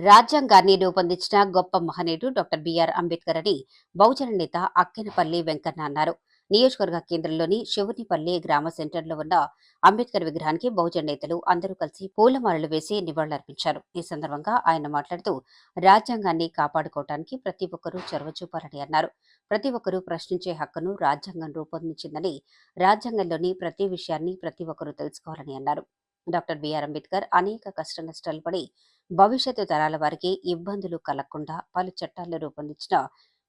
రాజ్యాంగాన్ని రూపొందించిన గొప్ప మహనీయుడు డాక్టర్ బిఆర్ అంబేద్కర్ అని బహుజన నేత అక్కెనపల్లి వెంకన్న అన్నారు. నియోజకవర్గ కేంద్రంలోని శివునిపల్లి గ్రామ సెంటర్లో ఉన్న అంబేద్కర్ విగ్రహానికి బహుజన నేతలు అందరూ కలిసి పూలమాలలు వేసి నివాళులర్పించారు. ఈ సందర్భంగా ఆయన మాట్లాడుతూ రాజ్యాంగాన్ని కాపాడుకోవటానికి ప్రతి ఒక్కరూ చొరవ చూపాలని అన్నారు. ప్రతి ఒక్కరూ ప్రశ్నించే హక్కును రాజ్యాంగం రూపొందించిందని రాజ్యాంగంలోని ప్రతి విషయాన్ని ప్రతి ఒక్కరూ తెలుసుకోవాలని అన్నారు. డాక్టర్ బిఆర్ అంబేద్కర్ అనేక కష్ట నష్టాలు పడి భవిష్యత్తు తరాల వారికి ఇబ్బందులు కలగకుండా పలు చట్టాలను రూపొందించిన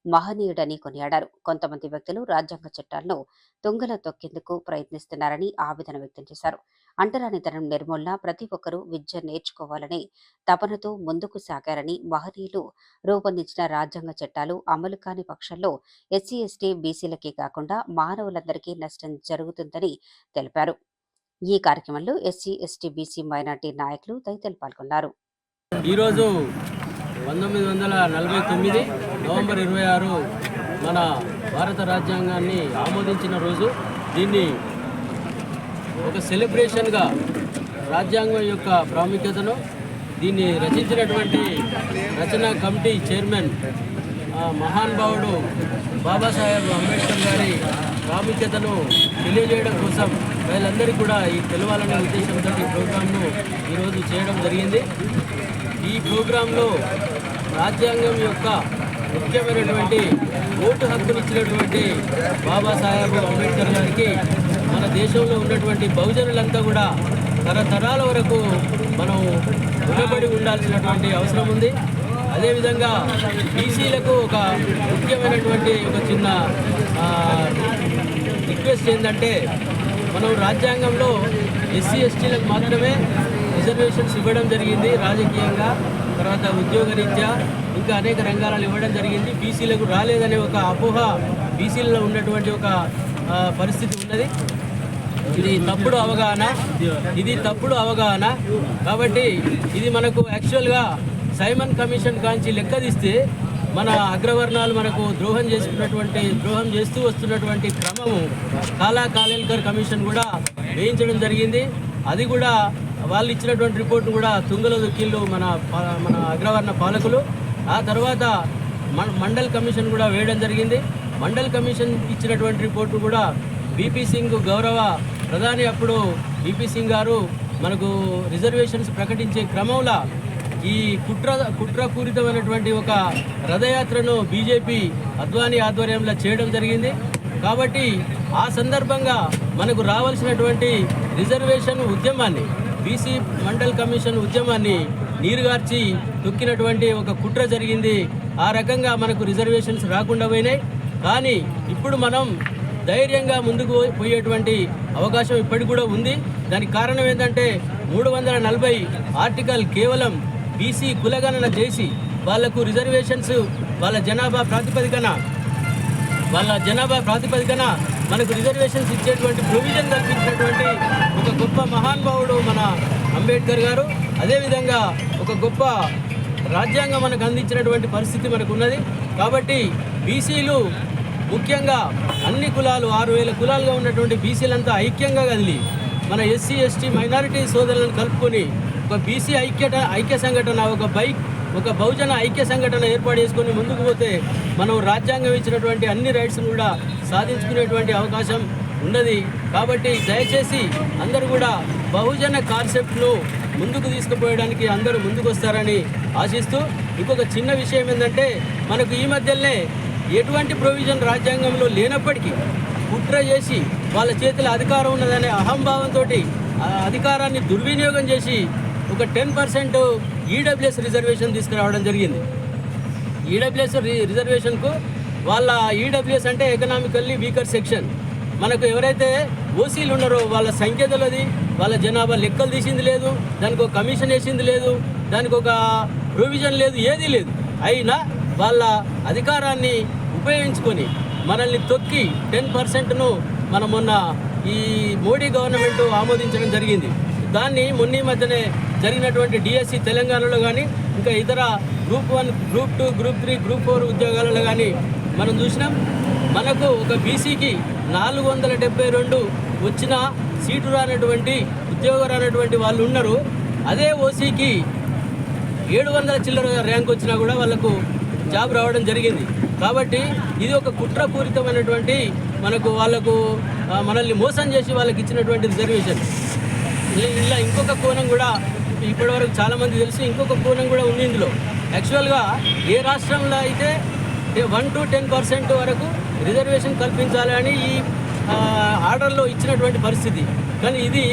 మహనీయుడని కొనియాడారు. కొంతమంది వ్యక్తులు రాజ్యాంగ చట్టాలను తుంగలో తొక్కేందుకు ప్రయత్నిస్తున్నారని ఆవేదన వ్యక్తం చేశారు. అంటరానితనం నిర్మూలన ప్రతి ఒక్కరూ విద్య నేర్చుకోవాలని తపనతో ముందుకు సాగారని మహనీయులు రూపొందించిన రాజ్యాంగ చట్టాలు అమలు కాని పక్షంలో ఎస్సీ ఎస్టీ బీసీలకే కాకుండా మానవులందరికీ నష్టం జరుగుతుందని తెలిపారు. ఈ కార్యక్రమంలో ఎస్సీ ఎస్టీ బీసీ మైనార్టీ నాయకులు తదితరులు పాల్గొన్నారు. ఈరోజు పంతొమ్మిది వందల నలభై తొమ్మిది నవంబర్ ఇరవై ఆరు మన భారత రాజ్యాంగాన్ని ఆమోదించిన రోజు దీన్ని ఒక సెలబ్రేషన్గా రాజ్యాంగం యొక్క ప్రాముఖ్యతను దీన్ని రచించినటువంటి రచనా కమిటీ చైర్మన్ ఆ, మహానుభావుడు బాబాసాహెబ్ అంబేద్కర్ గారి ప్రాముఖ్యతను తెలియజేయడం కోసం వీళ్ళందరికీ కూడా ఈ తెలవాలనే ఉద్దేశంతో ఈ ప్రోగ్రాంను ఈరోజు చేయడం జరిగింది. ఈ ప్రోగ్రాంలో రాజ్యాంగం యొక్క ముఖ్యమైనటువంటి ఓటు హక్కునిచ్చినటువంటి బాబాసాహెబ్ అంబేద్కర్ గారికి మన దేశంలో ఉన్నటువంటి బహుజనులంతా కూడా తరతరాల వరకు మనం రుణపడి ఉండాల్సినటువంటి అవసరం ఉంది. అదేవిధంగా బీసీలకు ఒక ముఖ్యమైనటువంటి ఒక చిన్న రిక్వెస్ట్ ఏంటంటే మనం రాజ్యాంగంలో ఎస్సీ ఎస్టీలకు మాత్రమే రిజర్వేషన్స్ ఇవ్వడం జరిగింది రాజకీయంగా. తర్వాత ఉద్యోగ రీత్యా ఇంకా అనేక రంగాలలో ఇవ్వడం జరిగింది. బీసీలకు రాలేదనే ఒక అపోహ బీసీలలో ఉన్నటువంటి ఒక పరిస్థితి ఉన్నది. ఇది తప్పుడు అవగాహన. ఇది తప్పుడు అవగాహన. కాబట్టి ఇది మనకు యాక్చువల్గా సైమన్ కమిషన్ కాంచి లెక్కదిస్తే మన అగ్రవర్ణాలు మనకు ద్రోహం చేసుకున్నటువంటి ద్రోహం చేస్తూ వస్తున్నటువంటి క్రమము కాలా కాలేల్కర్ కమిషన్ కూడా వేయించడం జరిగింది. అది కూడా వాళ్ళు ఇచ్చినటువంటి రిపోర్ట్ను కూడా తుంగల దొక్కిళ్ళు మన మన అగ్రవర్ణ పాలకులు. ఆ తర్వాత మండల్ కమిషన్ కూడా వేయడం జరిగింది. మండల్ కమిషన్ ఇచ్చినటువంటి రిపోర్టు కూడా బీపీ సింగ్ గౌరవ ప్రధాని అప్పుడు బీపీ సింగ్ గారు మనకు రిజర్వేషన్స్ ప్రకటించే క్రమంలో ఈ కుట్ర కుట్రపూరితమైనటువంటి ఒక రథయాత్రను బీజేపీ అద్వానీ ఆధ్వర్యంలో చేయడం జరిగింది. కాబట్టి ఆ సందర్భంగా మనకు రావాల్సినటువంటి రిజర్వేషన్ ఉద్యమాన్ని బీసీ మండల్ కమిషన్ ఉద్యమాన్ని నీరుగార్చి తొక్కినటువంటి ఒక కుట్ర జరిగింది. ఆ రకంగా మనకు రిజర్వేషన్స్ రాకుండా పోయినాయి. కానీ ఇప్పుడు మనం ధైర్యంగా ముందుకు పోయేటువంటి అవకాశం ఇప్పటికి కూడా ఉంది. దానికి కారణం ఏంటంటే మూడు వందల నలభై ఆర్టికల్ కేవలం బీసీ కులగణన చేసి వాళ్ళకు రిజర్వేషన్స్ వాళ్ళ జనాభా ప్రాతిపదికన వాళ్ళ జనాభా ప్రాతిపదికన మనకు రిజర్వేషన్స్ ఇచ్చేటువంటి ప్రొవిజన్ కల్పించినటువంటి ఒక గొప్ప మహానుభావుడు మన అంబేద్కర్ గారు. అదేవిధంగా ఒక గొప్ప రాజ్యాంగం మనకు అందించినటువంటి పరిస్థితి మనకు ఉన్నది కాబట్టి బీసీలు ముఖ్యంగా అన్ని కులాలు ఆరు వేల కులాలుగా ఉన్నటువంటి బీసీలంతా ఐక్యంగా కదిలి మన ఎస్సీ ఎస్టీ మైనారిటీ సోదరులను కలుపుకొని ఒక బీసీ ఐక్యత ఐక్య సంఘటన ఒక బైక్ ఒక బహుజన ఐక్య సంఘటన ఏర్పాటు చేసుకొని ముందుకు పోతే మనం రాజ్యాంగం ఇచ్చినటువంటి అన్ని రైట్స్ను కూడా సాధించుకునేటువంటి అవకాశం ఉన్నది. కాబట్టి దయచేసి అందరూ కూడా బహుజన కాన్సెప్ట్ను ముందుకు తీసుకుపోయడానికి అందరూ ముందుకు వస్తారని ఆశిస్తూ ఇంకొక చిన్న విషయం ఏంటంటే మనకు ఈ మధ్యనే ఎటువంటి ప్రొవిజన్ రాజ్యాంగంలో లేనప్పటికీ కుట్ర చేసి వాళ్ళ చేతిలో అధికారం ఉన్నదనే అహంభావంతో అధికారాన్ని దుర్వినియోగం చేసి ఒక టెన్ పర్సెంట్ ఈడబ్ల్యూఎస్ రిజర్వేషన్ తీసుకురావడం జరిగింది. ఈడబ్ల్యూఎస్ రిజర్వేషన్కు వాళ్ళ ఈడబ్ల్యూఎస్ అంటే ఎకనామికల్లీ వీకర్ సెక్షన్. మనకు ఎవరైతే ఓసీలు ఉన్నారో వాళ్ళ సంఖ్య తెలియదు వాళ్ళ జనాభా లెక్కలు తీసింది లేదు దానికి ఒక కమిషన్ వేసింది లేదు దానికి ఒక ప్రొవిజన్ లేదు ఏదీ లేదు. అయినా వాళ్ళ అధికారాన్ని ఉపయోగించుకొని మనల్ని తొక్కి టెన్ పర్సెంట్ను మనం మొన్న ఈ మోడీ గవర్నమెంట్ ఆమోదించడం జరిగింది. దాన్ని మొన్న మధ్యనే జరిగినటువంటి డిఎస్సి తెలంగాణలో కానీ ఇంకా ఇతర group one group two group three group four ఉద్యోగాలలో కానీ మనం చూసినాం. మనకు ఒక బీసీకి నాలుగు వందల డెబ్బై రెండు వచ్చిన సీటు రానటువంటి ఉద్యోగం రానటువంటి వాళ్ళు ఉన్నారు. అదే ఓసీకి ఏడు వందల చిల్లర ర్యాంక్ వచ్చినా కూడా వాళ్ళకు జాబ్ రావడం జరిగింది. కాబట్టి ఇది ఒక కుట్రపూరితమైనటువంటి మనకు వాళ్ళకు మనల్ని మోసం చేసి వాళ్ళకి ఇచ్చినటువంటి రిజర్వేషన్. ఇలా ఇంకొక కోణం కూడా ఇప్పటివరకు చాలామంది తెలుసు. ఇంకొక పూర్ణం కూడా ఉంది ఇందులో. యాక్చువల్గా ఏ రాష్ట్రంలో అయితే వన్ టు టెన్ పర్సెంట్ వరకు రిజర్వేషన్ కల్పించాలని ఈ ఆర్డర్లో ఇచ్చినటువంటి పరిస్థితి. కానీ ఇది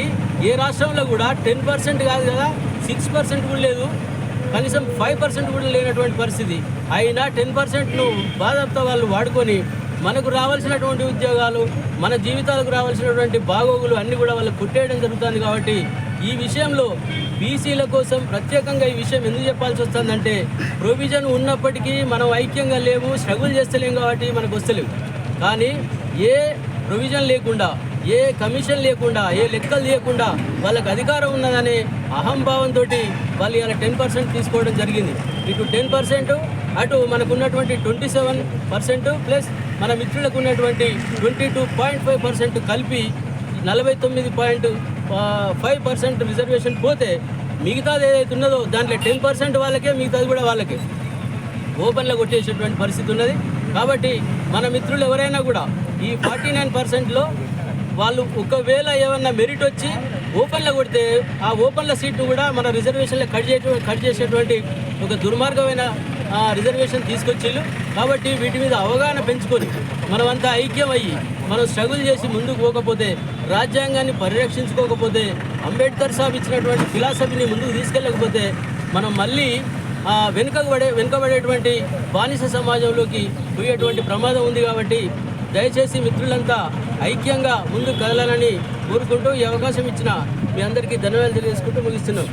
ఏ రాష్ట్రంలో కూడా టెన్ పర్సెంట్ కాదు కదా సిక్స్ పర్సెంట్ కూడా లేదు. కనీసం ఫైవ్ పర్సెంట్ కూడా లేనటువంటి పరిస్థితి. అయినా టెన్ పర్సెంట్ను బాధతో వాళ్ళు వాడుకొని మనకు రావాల్సినటువంటి ఉద్యోగాలు మన జీవితాలకు రావాల్సినటువంటి బాగోగులు అన్నీ కూడా వాళ్ళు పుట్టేయడం జరుగుతుంది కాబట్టి ఈ విషయంలో బీసీల కోసం ప్రత్యేకంగా ఈ విషయం ఎందుకు చెప్పాల్సి వస్తుందంటే ప్రొవిజన్ ఉన్నప్పటికీ మనం ఐక్యంగా లేవు స్ట్రగుల్ చేస్తలేం కాబట్టి మనకు వస్తలేవు. కానీ ఏ ప్రొవిజన్ లేకుండా ఏ కమిషన్ లేకుండా ఏ లెక్కలు లేకుండా వాళ్ళకి అధికారం ఉన్నదనే అహంభావంతో వాళ్ళు ఇలా టెన్ పర్సెంట్ తీసుకోవడం జరిగింది. మీకు టెన్ పర్సెంట్ అటు మనకు ఉన్నటువంటి ట్వంటీ సెవెన్ పర్సెంట్ ప్లస్ మన మిత్రులకు ఉన్నటువంటి twenty two point five percent కలిపి నలభై తొమ్మిది పాయింట్ ఫైవ్ పర్సెంట్ రిజర్వేషన్ పోతే మిగతాది ఏదైతే ఉన్నదో దాంట్లో టెన్ పర్సెంట్ వాళ్ళకే మిగతాది కూడా వాళ్ళకే. ఓపెన్లో కొట్టేసేటువంటి పరిస్థితి ఉన్నది. కాబట్టి మన మిత్రులు ఎవరైనా కూడా ఈ ఫార్టీ నైన్ పర్సెంట్లో వాళ్ళు ఒకవేళ ఏమన్నా మెరిట్ వచ్చి ఓపెన్లో కొడితే ఆ ఓపెన్ల సీట్ను కూడా మన రిజర్వేషన్లో కట్ చేయటం కట్ చేసేటువంటి ఒక దుర్మార్గమైన ఆ, రిజర్వేషన్ తీసుకొచ్చిళ్ళు. కాబట్టి వీటి మీద అవగాహన పెంచుకొని మనమంతా ఐక్యం అయ్యి మనం స్ట్రగుల్ చేసి ముందుకు పోకపోతే రాజ్యాంగాన్ని పరిరక్షించుకోకపోతే అంబేద్కర్ సాబ్ ఇచ్చినటువంటి ఫిలాసఫీని ముందుకు తీసుకెళ్ళకపోతే మనం మళ్ళీ ఆ, వెనుకబడే వెనుకబడేటువంటి బానిస సమాజంలోకి పోయేటువంటి ప్రమాదం ఉంది కాబట్టి దయచేసి మిత్రులంతా ఐక్యంగా ముందుకు కదలాలని కోరుకుంటూ ఈ అవకాశం ఇచ్చిన మీ అందరికీ ధన్యవాదాలు తెలియజేసుకుంటూ ముగిస్తున్నాం.